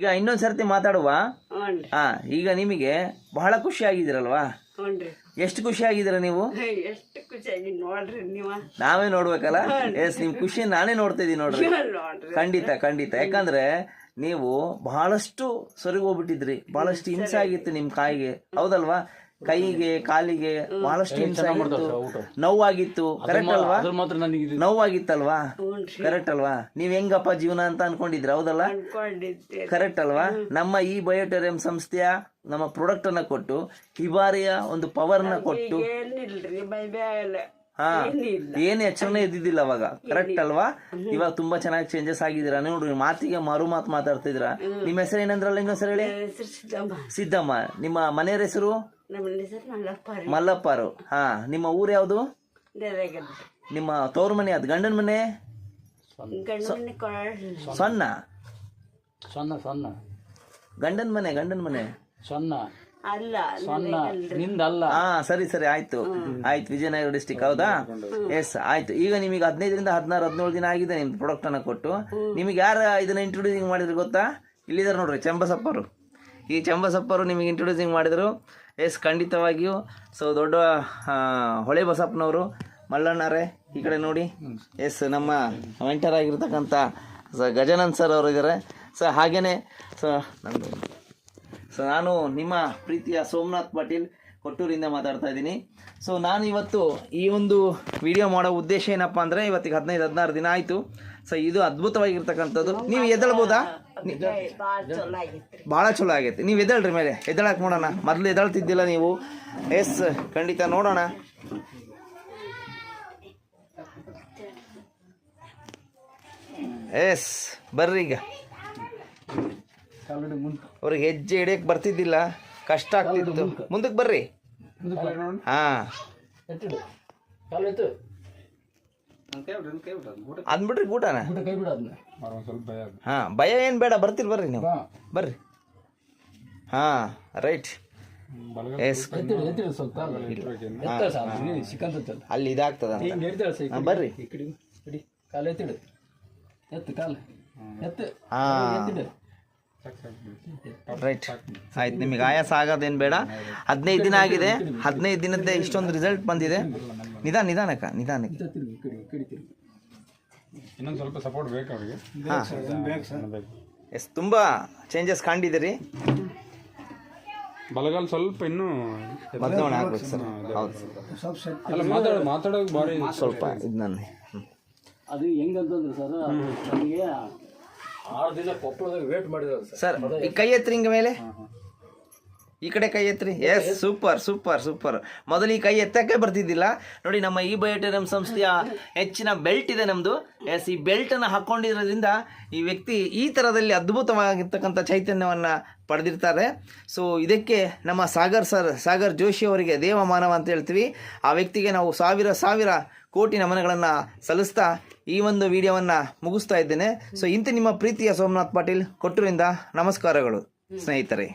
ಈಗ ಇನ್ನೊಂದ್ ಸರ್ತಿ ಮಾತಾಡುವ? ಹಾ ಈಗ ನಿಮಗೆ ಬಹಳ ಖುಷಿ ಆಗಿದಿರಲ್ವಾ ಎಷ್ಟು ಖುಷಿ ಆಗಿದ್ದೀರ ನೀವು ಎಷ್ಟು ಖುಷಿ ನೋಡ್ರಿ ನೀವ. ನಾವೇ ನೋಡ್ಬೇಕಲ್ಲ? ಎಸ್ ನಿಮ್ ಖುಷಿ ನಾನೇ ನೋಡ್ತಾ ಇದೀನಿ ನೋಡ್ರಿ. ಖಂಡಿತ ಖಂಡಿತ. ಯಾಕಂದ್ರೆ ನೀವು ಬಹಳಷ್ಟು ಸೊರಗೋಗ್ಬಿಟ್ಟಿದ್ರಿ ಬಹಳಷ್ಟು ಹಿಂಸೆ ಆಗಿತ್ತು ನಿಮ್ ಕಾಯಿಗೆ. ಹೌದಲ್ವಾ? ಕೈಗೆ ಕಾಲಿಗೆ ಬಹಳಷ್ಟು ಹಿಂಸೆ ಆಗಿತ್ತು. ನೋವಾಗಿತ್ತು. ಕರೆಕ್ಟ್ ಅಲ್ವಾ? ಅದ್ರ ಮಾತ್ರ ನನಗೆ ಇದು ನೋವಾಗಿತ್ತಲ್ವಾ? ಕರೆಕ್ಟ್ ಅಲ್ವಾ? ನೀವ್ ಹೆಂಗಪ್ಪ ಜೀವನ ಅಂತ ಅನ್ಕೊಂಡಿದ್ರ? ಹೌದಲ್ಲ? ಕರೆಕ್ಟ್ ಅಲ್ವಾ? ನಮ್ಮ ಈ ಬಯೋಟೋರಿಯಂ ಸಂಸ್ಥೆಯ ನಮ್ಮ ಪ್ರಾಡಕ್ಟ್ ಅನ್ನ ಕೊಟ್ಟು ಕಿಬಾರಿಯ ಒಂದು ಪವರ್ನ ಕೊಟ್ಟು ಹಾ ಏನ್ ಎಚ್ಚರನೇ ಇದ್ದಿದ್ದಿಲ್ಲ ಅವಾಗ. ಕರೆಕ್ಟ್ ಅಲ್ವಾ? ಇವಾಗ ತುಂಬಾ ಚೆನ್ನಾಗಿ ಚೇಂಜಸ್ ಆಗಿದ್ದೀರಾ? ನೋಡ್ರಿ ಮಾತಿಗೆ ಮರು ಮಾತು ಮಾತಾಡ್ತಿದ್ರ ನಿಮ್ಮ ಹೆಸರು ಏನಂದ್ರಲ್ಲ ಇನ್ನೊಂದ್ಸರಿ ಹೇಳಿ? ಹೆಸರು ಸಿದ್ದಮ್ಮ. ಸಿದ್ದಮ್ಮ. ನಿಮ್ಮ ಮನೆಯವ್ರ ಹೆಸರು? ಮಲ್ಲಪ್ಪಾರು ಹಾ ನಿಮ್ಮ ಊರು ಯಾವುದು? ನಿಮ್ಮ ತವ್ರ ಮನೆ ಅದು ಗಂಡನ ಮನೆ? ಸೊನ್ನ. ಸೊನ್ನ ಸೊನ್ನ. ಗಂಡನ ಮನೆ ಗಂಡನ ಮನೆ. ನಿಂದಲ್ಲ ಹಾ ಸರಿ ಸರಿ ಆಯ್ತು. ಆಯ್ತು ವಿಜಯನಗರ ಡಿಸ್ಟಿಕ್ ಹೌದಾ? ಎಸ್ ಆಯ್ತು. ಈಗ ನಿಮಗೆ ಹದಿನೈದರಿಂದ ಹದಿನಾರು ಹದಿನೇಳು ದಿನ ಆಗಿದೆ ನಿಮ್ ಪ್ರಾಡಕ್ಟ್ ಅನ್ನ ಕೊಟ್ಟು. ನಿಮಗೆ ಯಾರು ಇದನ್ನ ಇಂಟ್ರೊಡ್ಯೂಸಿಂಗ್ ಮಾಡಿದ್ರು ಗೊತ್ತಾ? ಇಲ್ಲಿದ್ದಾರೆ ನೋಡ್ರಿ ಚಂಬಸಪ್ಪರು. ಈ ಚಂಬಸಪ್ಪರು ನಿಮಗೆ ಇಂಟ್ರೊಡ್ಯೂಸಿಂಗ್ ಮಾಡಿದ್ರು. ಎಸ್ ಖಂಡಿತವಾಗಿಯೂ. ಸೊ ದೊಡ್ಡ ಹೊಳೆ ಬಸಪ್ಪನವರು ಮಲ್ಲಣ್ಣಾರೆ ಈ ಕಡೆ ನೋಡಿ. ಎಸ್ ನಮ್ಮ ವೆಂಟರ್ ಆಗಿರ್ತಕ್ಕಂಥ ಸ ಗಜಾನಂದ್ ಸರ್ ಅವರು ಇದ್ದಾರೆ ಸೊ ಹಾಗೇನೆ ಸೊ ನಂದು ಸೊ ನಾನು ನಿಮ್ಮ ಪ್ರೀತಿಯ ಸೋಮನಾಥ್ ಪಾಟೀಲ್ ಕೊಟ್ಟೂರಿಂದ ಮಾತಾಡ್ತಾ ಇದ್ದೀನಿ. ಸೊ ನಾನು ಇವತ್ತು ಈ ಒಂದು ವಿಡಿಯೋ ಮಾಡೋ ಉದ್ದೇಶ ಏನಪ್ಪ ಅಂದರೆ ಇವತ್ತಿಗೆ ಹದಿನೈದು ಹದಿನಾರು ದಿನ ಆಯಿತು. ಸೊ ಇದು ಅದ್ಭುತವಾಗಿರ್ತಕ್ಕಂಥದ್ದು. ನೀವು ಎದ್ದಳ್ಬೋದಾ? ಭಾಳ ಚಲೋ ಆಗೈತೆ. ನೀವು ಎದ್ದೇಳ್ರಿ ಮೇಲೆ. ಎದಳಕ್ಕೆ ನೋಡೋಣ. ಮೊದಲು ಎದಳ್ತಿದ್ದಿಲ್ಲ ನೀವು. ಎಸ್ ಖಂಡಿತ ನೋಡೋಣ. ಎಸ್ ಬರ್ರಿ ಈಗ. ಅವ್ರಿಗೆ ಹೆಜ್ಜೆ ಹಿಡಿಯಕ್ಕೆ ಬರ್ತಿದ್ದಿಲ್ಲ. ಕಷ್ಟ ಆಗ್ತಿತ್ತು. ಮುಂದಕ್ಕೆ ಬರ್ರಿ. ಹಾ. ಅಂದ್ಬಿಡ್ರಿ ಅಂದ್ಬಿಟ್ರಿ ಅದನ್ನ. ಹಾ ಭಯ ಏನು ಬೇಡ ಬರ್ತೀರಿ ಬರ್ರಿ ನೀವು. ಬರ್ರಿ. ಹಾ ರೈಟ್. ಅಲ್ಲಿ ಇದಾಗ್ತದ ಬರ್ರಿ. ಕಾಲು ಎತ್ತಿಡು. ಎತ್ತು ಕಾಲು. ಎತ್ತು. ಹಾ. ಎತ್ತಿಡು. ರೈಟ್ ಆಯ್ತು ನಿಮಗೆ ಆಯಾಸ ಆಗೋದೇನು ಬೇಡ. ಹದಿನೈದು ದಿನ ಆಗಿದೆ. ಹದಿನೈದು ದಿನದ್ದೇ ಇಷ್ಟೊಂದು ರಿಸಲ್ಟ್ ಬಂದಿದೆ. ನಿಧಾನ ನಿಧಾನಕ್ಕ ನಿಧಾನಕ್ಕೆ ಇನ್ನೊಂದು ಸ್ವಲ್ಪ ಸಪೋರ್ಟ್ ಬೇಕು ಅವರಿಗೆ. ಹಾಂ. ಎಸ್ ತುಂಬ ಚೇಂಜಸ್ ಕಂಡಿದ್ದೀರಿ. ಬಲಗಾಲ್ ಸ್ವಲ್ಪ ಇನ್ನೂ ಬದಲಾವಣೆ ಆಗ್ಬೇಕು ಸರ್. ಹೌದು ಅಲ್ಲ ಮಾತಾಡ ಮಾತಾಡೋಕೆ ಭಾರಿ ಸ್ವಲ್ಪ ಇದು ನನ್ನ. ಅದು ಹೆಂಗಂತಂದ್ರೆ ಸರ್ ನಮಗೆ ಆರು ದಿನ ಕೊಪ್ಪಳದಾಗ ವೇಟ್ ಮಾಡಿದ್ರು ಸರ್. ಈ ಕೈ ಎತ್ತರಿಂಗ ಮೇಲೆ? ಈ ಕಡೆ ಕೈ ಎತ್ರಿ. Yes super super super. ಮೊದಲು ಈ ಕೈ ಎತ್ತಕ್ಕೆ ಬರ್ತಿದ್ದಿಲ್ಲ. ನೋಡಿ ನಮ್ಮ ಈ ಬಯೋಟೇರಿಯಂ ಸಂಸ್ಥೆಯ ಹೆಚ್ಚಿನ ಬೆಲ್ಟ್ ಇದೆ ನಮ್ಮದು ಎಸ್ ಈ ಬೆಲ್ಟನ್ನು ಹಾಕ್ಕೊಂಡಿರೋದ್ರಿಂದ ಈ ವ್ಯಕ್ತಿ ಈ ಥರದಲ್ಲಿ ಅದ್ಭುತವಾಗಿರ್ತಕ್ಕಂಥ ಚೈತನ್ಯವನ್ನು ಪಡೆದಿರ್ತಾರೆ. ಸೊ ಇದಕ್ಕೆ ನಮ್ಮ ಸಾಗರ್ ಸರ್ ಸಾಗರ್ ಜೋಶಿ ಅವರಿಗೆ ದೇವ ಮಾನವ ಅಂತ ಹೇಳ್ತೀವಿ. ಆ ವ್ಯಕ್ತಿಗೆ ನಾವು ಸಾವಿರ ಸಾವಿರ ಕೋಟಿ ನಮನಗಳನ್ನು ಸಲ್ಲಿಸ್ತಾ ಈ ಒಂದು ವಿಡಿಯೋವನ್ನು ಮುಗಿಸ್ತಾ ಇದ್ದೇನೆ. ಸೊ ಇಂಥ ನಿಮ್ಮ ಪ್ರೀತಿಯ ಸೋಮನಾಥ್ ಪಾಟೀಲ್ ಕೊಟ್ಟೂರಿಂದ ನಮಸ್ಕಾರಗಳು ಸ್ನೇಹಿತರೆ.